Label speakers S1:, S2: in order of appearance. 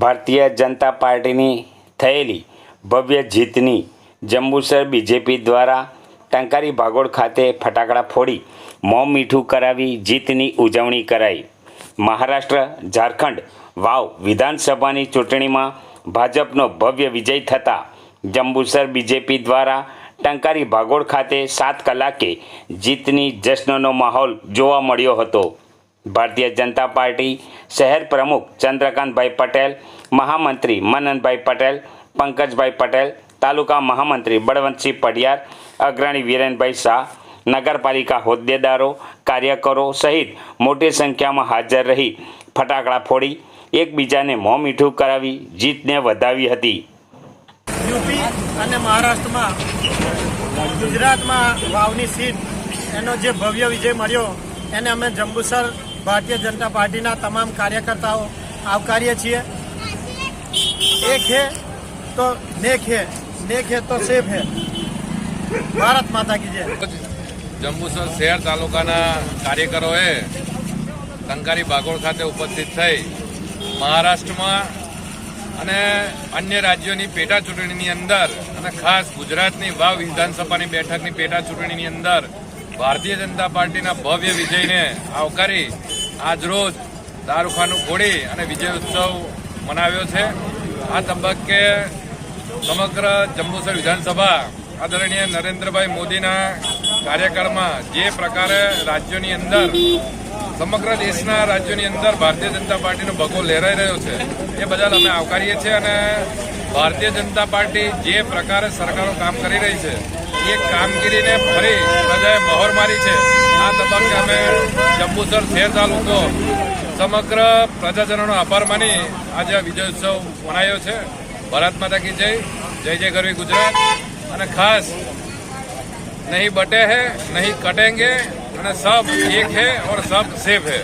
S1: ભારતીય જનતા પાર્ટીની થયેલી ભવ્ય જીતની જંબુસર બીજેપી દ્વારા ટંકારી ભાગોળ ખાતે ફટાકડા ફોડી, મોં મીઠું કરાવી જીતની ઉજવણી કરાઈ. મહારાષ્ટ્ર, ઝારખંડ, વાવ વિધાનસભાની ચૂંટણીમાં ભાજપનો ભવ્ય વિજય થતાં જંબુસર બીજેપી દ્વારા ટંકારી ભાગોળ ખાતે સાત કલાકે જીતની જશ્નનો માહોલ જોવા મળ્યો હતો. ભારતીય જનતા પાર્ટી શહેર પ્રમુખ ચંદ્રકાંતભાઈ પટેલ, મહામંત્રી મનનભાઈ પટેલ, પંકજભાઈ પટેલ, તાલુકા મહામંત્રી બળવંતસિંહ પડિયાર અગ્રણી વિરેનભાઈ શાહ, નગરપાલિકા હોદ્દેદારો, કાર્યકરો સહિત મોટી સંખ્યામાં હાજર રહી ફટાકડા ફોડી, એકબીજાને મોં મીઠું કરાવી, જીતને વધાવી હતી.
S2: યુપી અને મહારાષ્ટ્રમાં ગુજરાતમાં વાવની સીટ, એનો જે ભવ્ય વિજય મળ્યો, એને અમે જંબુસર ભારતીય જનતા પાર્ટીના તમામ કાર્યકર્તાઓ આવકારીએ છીએ. એક હે તો નેક હે નેક હે તો સેફ હે. ભારત માતા કી જય.
S3: જંબુસર શહેર તાલુકાના કાર્યકરોએ ટંકારી બાગોળ ખાતે ઉપસ્થિત થઈ મહારાષ્ટ્રમાં અને અન્ય રાજ્યોની પેટા ચૂંટણીની અંદર અને ખાસ ગુજરાતની વાવ વિધાનસભાની બેઠકની પેટા ચૂંટણીની અંદર ભારતીય જનતા પાર્ટીના ભવ્ય વિજયને આવકારી આજરોજ દારૂખાનું ખોડી અને વિજય ઉત્સવ મનાવ્યો છે. આ તબક્કે સમગ્ર જંબુસર વિધાનસભા આદરણીય નરેન્દ્રભાઈ મોદીના કાર્યકાળમાં જે પ્રકારે રાજ્યોની અંદર, સમગ્ર દેશના રાજ્યોની અંદર ભારતીય જનતા પાર્ટીનો ભગો લહેરાઈ રહ્યો છે, એ બદલ અમે આવકારીએ છીએ અને ભારતીય જનતા પાર્ટી જે પ્રકારે સરકારો કામ કરી રહી છે એ કામગીરીને ફરી પ્રજાએ મહોર મારી છે. આ તબક્કે અમે જંબુસર શહેર તાલુકો સમગ્ર પ્રજાજનોનો આભાર માની આજે વિજય ઉત્સવ મનાયો છે. ભારત માતા કી જય. જય જય ગરવી ગુજરાત. અને ખાસ નહીં બટે હે, નહીં કટેંગે અને સબ એક હે ઓર સબ સેફ હે.